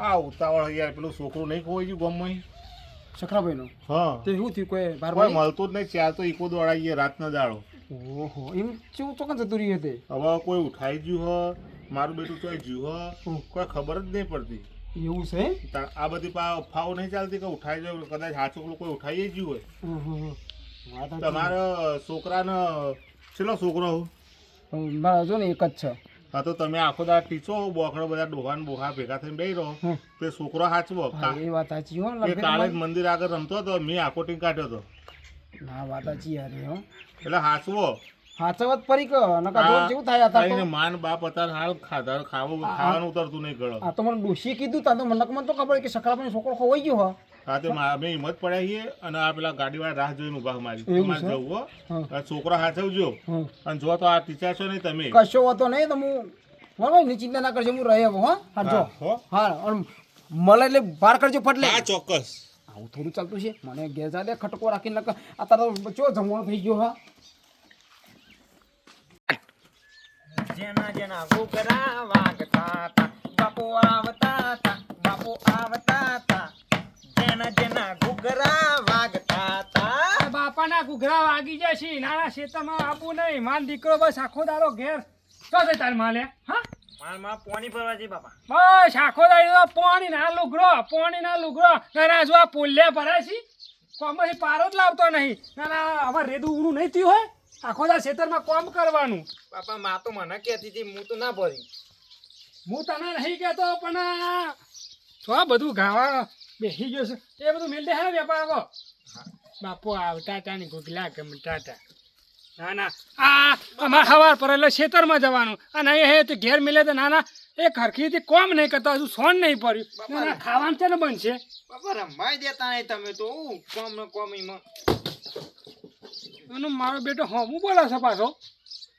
આ ઉતાવળ યાર પેલું છોકરું નહીં ખોવાઈ ગયું ગામમાં સખરાભાઈનો હા. તે શું થયું? કોઈ બાર કોઈ મળતું જ નહીં. ચાર તો ઈકો દોડાઈએ રાતનો દાડો. ઓહો એમ ચોકન જતું રહ્યું તે? હવે કોઈ ઉઠાઈ ગયું હ મારું બેટું તો જ્યું હ કોઈ ખબર જ નહીં પડતી. એવું છે? આ બધી પા નહીં ચાલતી કે ઉઠાઈ જાય કદાચ હાચું લોકો ઉઠાઈ જ હોય. તમારા છોકરાને છેલ્લો છોકરો હું? હજુ ને એક જ છે. હા તો તમે આખો દાડ ટીચો બોકડો બધા ડોહાન બોહા ભેગા થઈને બેહી રહો. તે છોકરો હાચવો? એ વાત સાચી હો એ કાલે જ મંદિર આગળ રમતો હતો મેં આખો ટીમ કાઢ્યો હતો. ના વાત સાચી યાર એટલે હાચવો. હાચવત પરી કે નકા જોર જેવું થાય આ તો. માન બાપ હતા હાલ ખાધા. ખાવું ખાવાનું ઉતરતું નહીં ગળો. આ તો મને ડોશી કીધું તા તો મને મને તો ખબર કે સખરાભાઈ છોકરો ખોવાઈ ગયો હા. હા તો અમે હિંમત પડ્યા છીએ અને આ પેલા ગાડીવાળા રાહ જોઈને ઊભા મારી. તમારે જવું હો. છોકરો હાચવજો અને જો તો આ ટીચર છો નહીં તમે. કશો હતો નહીં તો હું બરાબરની ચિંતા ના કરજો હું રહે હો. હા જો. હા, અને મળે એટલે બહાર કરજો ફટલે. હા ચોક્કસ. આવું થોડું ચાલતું છે. મને ગેરજા દે ખટકો રાખીને આ તારો ચો જમવાનો થઈ ગયો હા. જેના જેના ઘૂઘરા વાગતા તા બાપુ આવતા તા બાપુ આવતા તા જેના જેના ઘૂઘરા વાગતા તા બાપાના ઘૂઘરા વાગી જાય છે નાના ખેતરમાં આપવું નહીં. માન દીકરો બસ આખો દારો ઘેર. તો છે તાર માલે હા? મારમાં પોણી ભરવા જઈ બાપા. બસ આખો દાડો પોણી ના લુગરો પોણી ના લુગરો નાના જો આ પોલ્યા ભરાય છે. પારો જ લાવતો નહીં. નાના અમારે રેડું ઉડું નહીં થયું હોય? આખો દા ખેતરમાં કામ કરવાનું. બાપા માં તો મને કહેતી હતી હું તો ના ભરી. હું તને નહીં કહેતો પણ છો આ બધું ગાવા બેસી ગયો છે. એ બધું મિલતે હે વેપાર આવો. બાપુ આવતા હતા ને ગુગલા ગમતા હતા. ના ના આ અમાર હવાર પર એટલે ખેતરમાં જવાનું. અને એ તે ઘેર મિલે તો નાના એ ખરખીથી કોમ નહીં કરતા હજુ સોન નહીં પડ્યું. ના, ના ખાવાનું છે ને બનશે. બાપા રમાઈ દેતા નહીં તમે તો. કોમ ને કોમ ઈમાં અને મારો બેટો હમું બોલા છે પાછો.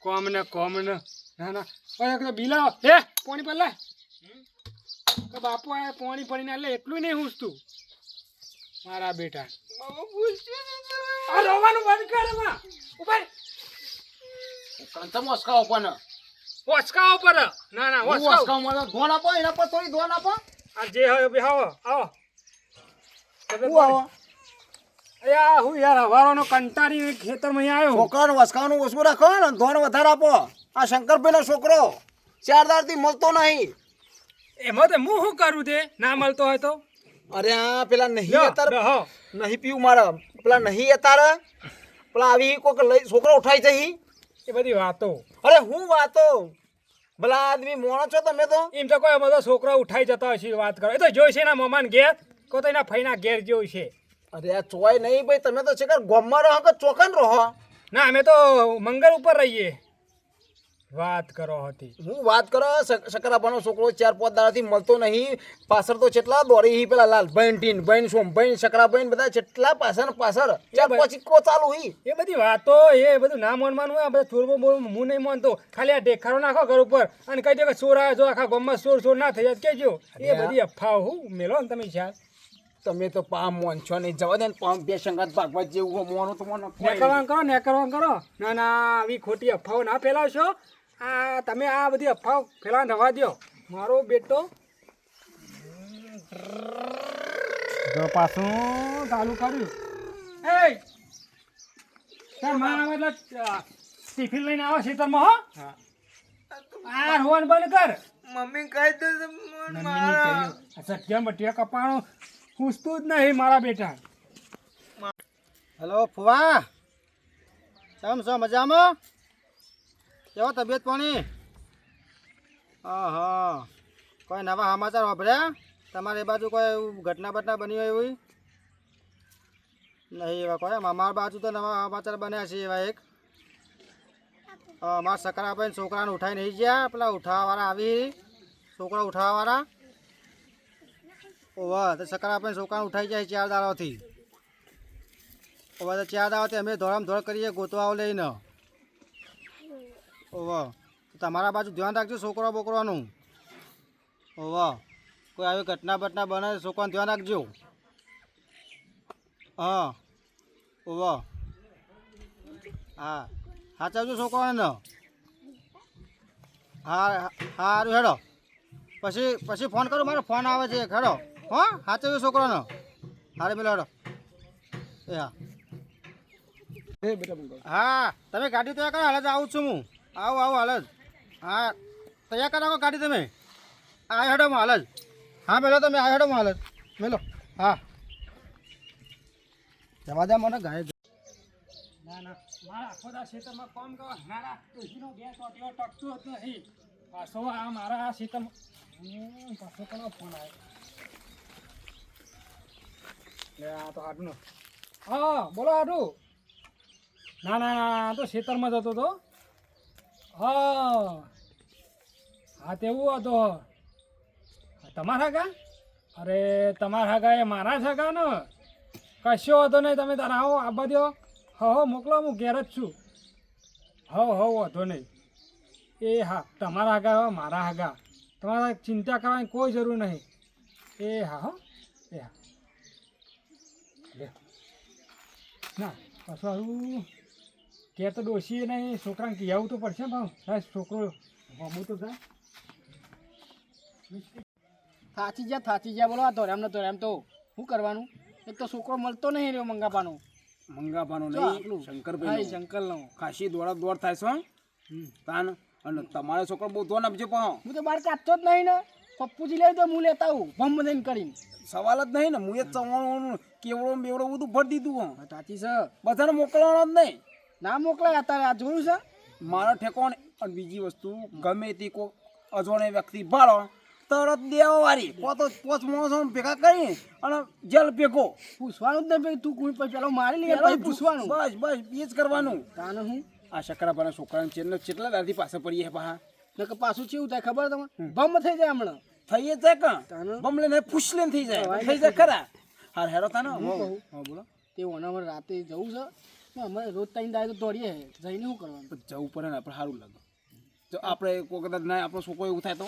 કોમ ને કોમ ને. ના ના. ઓય એક તો બિલાવ હે પોણી પર લાય. તો બાપુ આ પોણી પડીને લે એટલું નહીં હુંસતું મારા બેટા. આ રોવાનું બંધ કર એમાં. ઉપર કંચમ ઓસકાવો પણ ઓચકાઓ પર ના. ના ઓસકાવો મને ધોન આપો એના પર થોડી ધોન આપો. આ જે હવે આવો આવો. આવો. હું યાર હવારોનો કંટાળી ખેતરમાં આવ્યો છોકરાનું વસકાવાનું ઓછું રાખો ને ધોન વધારે આપો. આ શંકરભાઈનો છોકરો. ચાર દાડથી મળતો નહીં. એમાં તો હું શું કરું તે? ના મળતો હોય તો? અરે આ પેલા નહીં બેહો. નહીં પીવું મારે. પેલા નહીં અત્યારે પેલા આવી કોક લઈ છોકરો ઉઠાઈ જઈ. એ બધી વાતો. અરે હું વાતો? ભલા આદમી મોણો છો તમે તો. એમ તો કોઈ બધો છોકરો ઉઠાઈ જતા હશે વાત કરો. એ તો જોઈશે એના મમાન ઘેર. કો તો એના ફઈના ઘેર જોઈ છે. અરે આ ચોય નહીં ભાઈ તમે તો શેખર ગોમમાં રહો કે ચોકન રહો? ના અમે તો મંગળ ઉપર રહીએ. વાત કરો હતી. હું વાત કરો શકરાબાનો છોકરો ચાર પાંચ દાડાથી મળતો નહીં. પાછળ તો કેટલા દોડી હી પેલા લાલ બહેન ટીન બહેન સોમભાઈ શકરાભાઈ બધા કેટલા પાછળ પાછળ ચાર પછી ઇક્કો ચાલુ હી એ બધી વાતો એ બધું ના માનવાનું આ બધા ચોર બોલ હું નહીં માનતો. ખાલી આ દેખાડો નાખો ઘર ઉપર અને કહી દે કે ચોર આવ્યો જો આખા ગામમાં ચોર ચોર ના થઈ જાય કેજો એ બધી અફવા હું મેલો ને તમે ખ્યાલ. તમે તો પામ મોન છો નહીં જવા દે ને પામ બે સંગાત ભાગવત જેવું મોનું તો મોનો. નેકરવાનું કરો નેકરવાનું કરો ના ના આવી ખોટી અફવાઓ ના ફેલાવશો આ તમે આ બધી અફવાઓ ફેલાવા રવા દો મારો બેટો જો પાછું ચાલુ કર્યું એ તાર મારા મતલબ ટિફિન લઈને આવો ખેતરમાં હો આ રોવાનું બંધ કર મમ્મી કહી દે મારા સત્યમ બટિયા કપાણો પૂછતું જ નહીં મારા બેટા. હેલો, ફુવા. કેમ છો? મજામાં? કેવો તબિયત પાણી? હા કોઈ નવા સમાચાર વાપર્યા? તમારી બાજુ કોઈ ઘટના બટના બની હોય એવી? નહીં એવા કોઈ? અમારા બાજુ તો નવા સમાચાર બન્યા છે એવા એક. મારા સકરાભાઈ છોકરાને ઉઠાવીને નહીં ગયા. પેલા ઉઠાવવાવાળા આવી. છોકરા ઉઠાવવાવાળા ઓવા તો સકરાભાઈ છોકરાને ઉઠાઈ જાય ચાર દાડાથી ઓવા ચાર દાવાથી અમે ધોળામ ધોળ કરીએ, ગોતવાઓ લઈને. ઓવા તમારા બાજુ ધ્યાન રાખજો છોકરો બોકરાનું. ઓવા કોઈ આવી ઘટના બટના બને છોકરાને ધ્યાન રાખજો. હા ઓવા હા, સાચવજો છોકરાને. હા હા સારું હેડો. પછી પછી ફોન કરું, મારો ફોન આવે છે, હેડો. હો સાચવજો છોકરાનો. હારે પેલો હેડો. એ હા. એ બેટા હા, તમે ગાડી તૈયાર કરો, હાલ જ આવું છું હું. આવું આવું, હાલ જ. હા, તૈયાર કરાવો ગાડી તમે. આ હેડો હાલ જ. હા મેલો તમે, આ હેડો હાલ જ. મેલો હા. જવા દે મને ગાય. મારા આખો દા ખેતરમાં કામ કરવા મારા તુલસીનો મારા આ ખેતરમાં આ તો બોલો હાટુ ના ના ના તો ખેતરમાં જતો તો. હા. હા, તેવું હતો. તમારા હગા? અરે, તમારા હગા એ મારા જ હગા ને? કશો હતો નહીં, તમે તારા આવો, આ દો હો મોકલો, હું ઘેર જ છું. હો હો, વાંધો નહીં. એ હા, તમારા આગા મારા આગા તમારા ચિંતા કરવાની કોઈ જરૂર નહીં. એ હા, હો એ હા લે ના પાછું આવું કે તો ડોસી નહીં છોકરાને કહેવું તો પડશે ને ભાવ. સાહેબ છોકરો હમું તો થાય થાચી જા થાચી જ્યાં બોલો આ ધોરામ ને ધોરામ તો. શું કરવાનું? એક તો છોકરો મળતો નહીં રહ્યો મંગાપાનો મંગાપાનો નહીં. શંકરભાઈ શંકર નો ખાસી દોડા દોડ થાય છે તાન અને તમારો છોકરો બહુ ધોન આપજો પણ. હું તો બહાર કાઢતો જ નહીં ને. પપ્પુજી લે તો હું લેતા આવું. ભમ દઈને કરીને. સવાલ જ નહીં ને હું એ ચવાણું કેવડો બેવડો બધું ભરી દીધું હું. થાચી છે. બધાને મોકલવાનો જ નહીં. ના મોકલાય અત્યારે આ જોયું છે? મારો ઠેકોણ અને બીજી વસ્તુ ગમે તે કોઈ અજોણે વ્યક્તિ ભાડો તરત દેવા વાળી પોતો પોચ માણસો ભેગા કરી અને જેલ ભેગો. પૂછવાનું જ નહીં તું કોઈ પેલો મારી લે પછી પૂછવાનું. બસ બસ એ જ કરવાનું. તાનું હું? આ શકરાભાના છોકરાને ચેટલા કેટલા દાદી પાસે પડીએ પાહા? નકર પાછું ચેવું થાય ખબર તમને? ભમ થઈ જાય હમણાં. થઈ જ જાય કાં? બમલે ને પૂછલે થઈ જાય. થઈ જાય ખરા. હાર હેરો તાનો. હું બોલો. તે ઓનામાં રાતે જવું છે? અમે રોજ ટાઈમ દાય તો દોડીએ જઈને શું કરવાનું? જવું પડે ને આપણે સારું લાગે. જો આપણે કોઈ કદાચ ના આપણો છોકરો એવું થાય તો?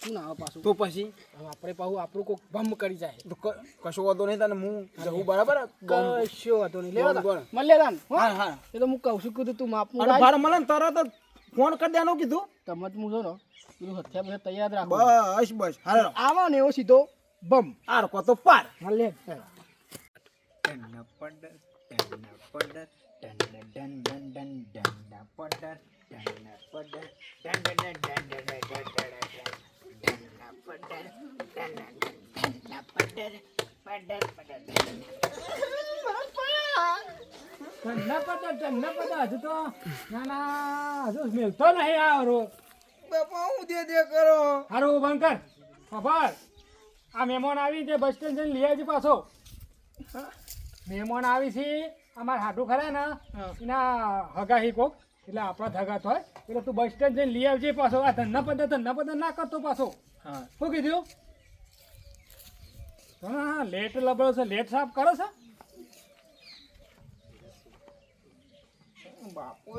શું ના આવે પાછું? તો પછી? આપણે પાછું આપણું કોઈક ભમ કરી જાય. તો કશો વાંધો નહીં તને હું જવું બરાબર? કશો વાંધો નહીં. લેવા. મળે હા? હા એ તો હું કહું છું કીધું તું માપ મારે. મળે તરત જ ફોન કરી દેવાનું કીધું. તમે જ હું ને બધું હથિયાર બધા તૈયાર રાખો. બસ બસ. હાલો. આવો ને એવો સીધો બમ. આર કો તો પાર. મળે ધંધા પતા ધંધા પતા હજુ તો ના ના હજુ મેલતો નહીં આ હરો બાપા હું દે દે કરો. હારું બંધ કર ખબર આ મહેમાન આવી છે બસ સ્ટેન્ડ જઈને લઈ આવજે પાછો. મહેમાન આવી છે અમારા હાટું ખરા ને એના હગા હી કોક. એટલે આપણા ધગા થાય એટલે તું બસ સ્ટેન્ડ જઈને લઈ આવજે પાછો. આ ધંધા પદ્ધત ધંધા ના કરતો પાછો. હા. શું કીધું? હા લેટ લબડો છે લેટ સાફ કરો છે? બાપુ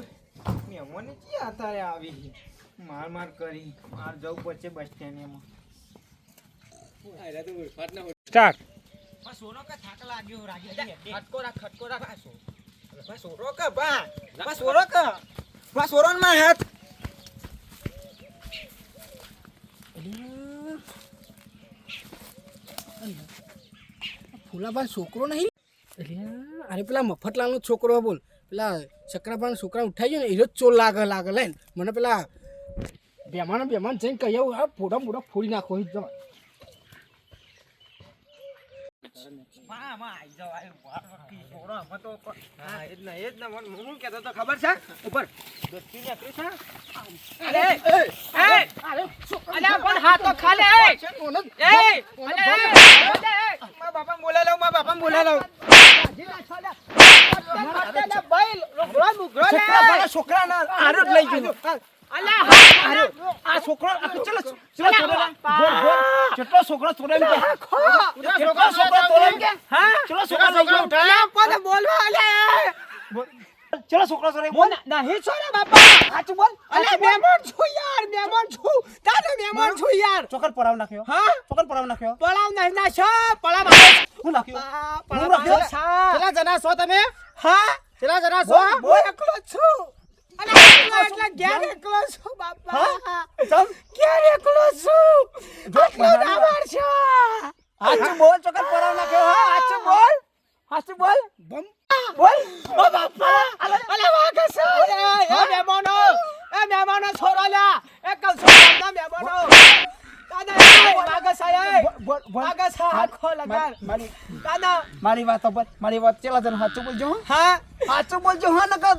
મહેમાન ક્યાં અત્યારે આવી માર માર કરી. માર જવું પડશે બસ સ્ટેન્ડ એમાં. સ્ટાર્ટ સોનો કે થાક લાગ્યો રાગે ખટકો રાખ ખટકો રાખ. આ સો બા સોરો કે બા? સોરો કે? બા સોરો માં હાથ. ફૂલાભાઈ છોકરો નહીં? અરે પેલા મફતલાલનો છોકરો બોલ. પેલા ચક્રાભાઈ છોકરા ઉઠાઈ ગયો ને એ જ ચોર લાગે લાગે લઈને મને પેલા બેમાન બેમાન જઈને કહી આવું આ ફોડા મોડા ફોડી નાખો જવા માં માં આઈ જાવ. આઈ વાર વખતી સોરો આમાં તો કો- હા એ જ ને એ જ ને મને હું કહેતો તો ખબર છે ઉપર દોસ્તી નીકળી છે અરે એ એ અલ્યા પણ હાથ તો ખાલે એ એ અલ્યા મા બાપા બોલા લઉં મા બાપા બોલા લઉં છોકરા છોકરા ના આરો લઈ ગયો આ છોકરો ચલો ચલો છોકરા બોલ બોલ કેટલો છોકરો છોડે એમ કે કેટલો છોકરો છોડે એમ કે ચલો છોકરા લઈ ગયો બોલવા? અલ્યા ચલો છોકરો સોરે હું ના- નહીં છોડે બાપા. સાચું બોલ. અલે મહેમાન છું યાર મહેમાન છું. તારે મહેમાન છું યાર. ચોકર નાખ્યો. હા? ચોકર પડાવ નાખ્યો. પડાવ નહીં ના છો આવે. હું નાખ્યો. હું છો તમે? હા? કેટલા જણા છો? હું એકલો છું. મારી વાત મારી વાત ચેલા જણ સાચું બોલજો હા? સાચું બોલજો હા નકર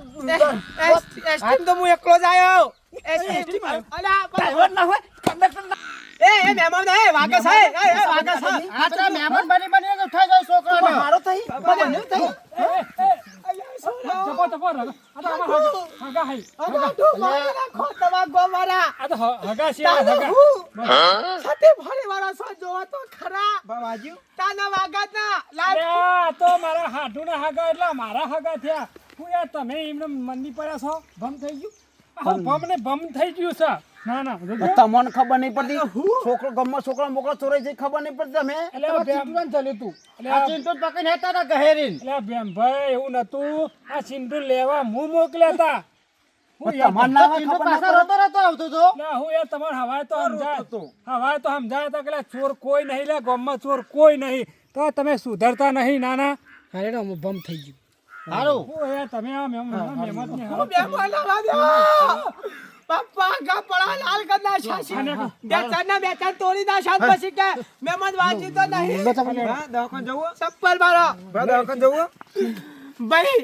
એસ્ટીમ તો હું એકલો જ આવ્યો એસ્ટીમ અલા ડ્રાઈવર ના હોય કંડક્ટર ના એ એ મહેમાન એ વાગસ હે એ એ વાગે છે આ મહેમાન બની બની ઉઠાઈ જાય છોકરાને મારો થઈ મને થઈ જપો જપો રગા. આ તો અમારા હગા- હગા હઈ. અલા તું મારી નાખો તમારા ગોવારા આ તો હગા છે હગા. સાથે ભલે વાળો છો જોવો તો ખરા. બાબાજી તાના વાગત લાલ તો મારા હાડુના હગા એટલે મારા હગા થયા. હું યાર તમે એમને મંદી પડ્યા છો? ભમ થઈ ગયું? હું ભમ ને ભમ થઈ ગયું છે. ના ના તમને ખબર નહીં પડતી. છોકરો ગમમાં છોકરા મોકળો ચોરાઈ જાય ખબર નહીં પડતી તમે એટલે બેમ- ચિંટુન ચાલ્યું તું. એટલે આ ચિંટુન પકડીને હેતા હતા ગહેરીન એટલે આ એવું નતું. આ સિંધુ લેવા હું મોકલ્યા હતા તમારે ના ખબર ના પાછા પડે. રોતો રોતો આવતો તો. એટલે હું યાર તમારે હવાય તો સમજાય. હવાય તો સમજાય હતા કે ચોર કોઈ નહીં લે ગામમાં ચોર કોઈ નહીં. તો તમે સુધરતા નહીં નાના. હારે બમ થઈ ગયું. સારું હું યાર તમે આ મહેમાન મહેમાનની હાલત મહેમાન લાવા દો બાપા ગા પડા લાલ કરના શાસી બે ચારના બે ચાર તોડી ના શાક પછી કે મહેમાન વાંચી તો નહીં. દવાખાને જવું? ચપ્પલ મારો. દવાખાને જવું? ભાઈ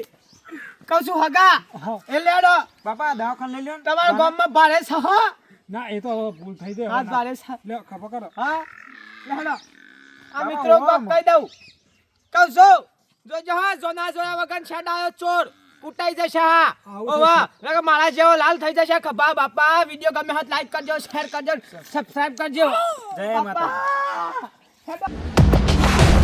છું હગા? એ લેડો. બાપા દવાખાને લઈ લ્યો. તમારા ગામમાં ભારે છે હો? ના એ તો ભૂલ થઈ ગઈ હાથ ભારે છે. લ્યો ખબર કરો. હા? લેડો. આ મિત્રો કોક કહી દઉં. કહું છું. જોજો હા જોના જોયા વગર છેડાયો ચોર. ઉટાઈ જશે હા. ઓવા નકર મારા જેવો લાલ થઈ જશે ખભા બાપા. વિડિયો ગમે હાથ લાઈક કરજો શેર કરજો સબસ્ક્રાઇબ કરજો. જય માતા.